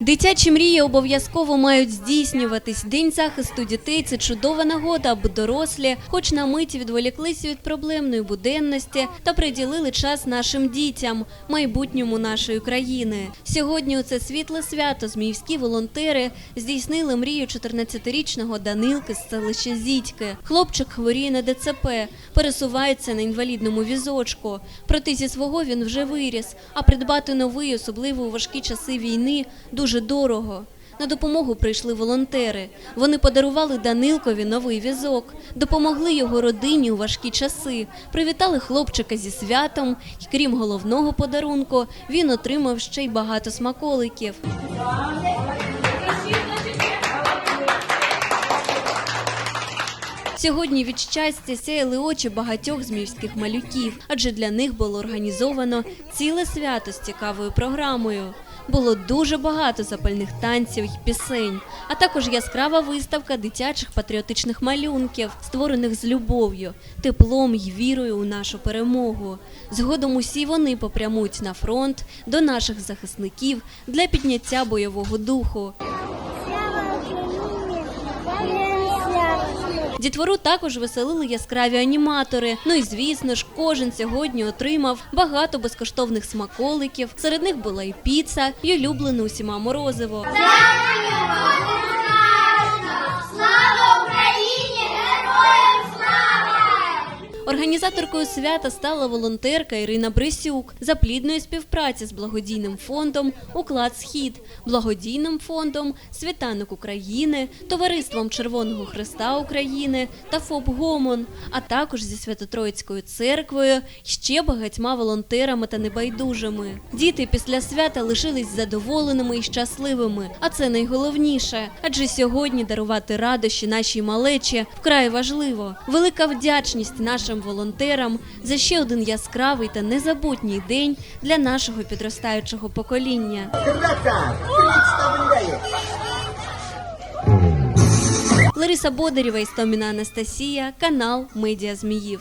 Дитячі мрії обов'язково мають здійснюватись. День захисту дітей це чудова нагода, аби дорослі, хоч на мить відволіклися від проблемної буденності та приділили час нашим дітям, майбутньому нашої країни. Сьогодні у це світле свято зміївські волонтери здійснили мрію 14-річного Данилки з селища Зітьки. Хлопчик хворіє на ДЦП, пересувається на інвалідному візочку. Проте зі свого він вже виріс, а придбати новий, особливо у важкі часи війни, дуже дорого. На допомогу прийшли волонтери. Вони подарували Данилкові новий візок, допомогли його родині у важкі часи, привітали хлопчика зі святом, і крім головного подарунку, він отримав ще й багато смаколиків. Сьогодні від щастя сяяли очі багатьох зміївських малюків, адже для них було організовано ціле свято з цікавою програмою. Було дуже багато запальних танців і пісень, а також яскрава виставка дитячих патріотичних малюнків, створених з любов'ю, теплом і вірою у нашу перемогу. Згодом усі вони попрямують на фронт до наших захисників для підняття бойового духу. Дітвору також веселили яскраві аніматори. Ну і звісно ж, кожен сьогодні отримав багато безкоштовних смаколиків. Серед них була і піца, і улюблене усіма морозиво. Організаторкою свята стала волонтерка Ірина Брисюк за плідної співпраці з благодійним фондом Уклад Схід, благодійним фондом Світанок України, Товариством Червоного Христа України та ФОП Гомон, а також зі Свято-Троїцькою церквою, ще багатьма волонтерами та небайдужими. Діти після свята лишились задоволеними і щасливими, а це найголовніше. Адже сьогодні дарувати радощі нашій малечі вкрай важливо. Велика вдячність нашим волонтерам за ще один яскравий та незабутній день для нашого підростаючого покоління. Лариса Бодарєва, Істоміна Анастасія, канал Медіа Зміїв.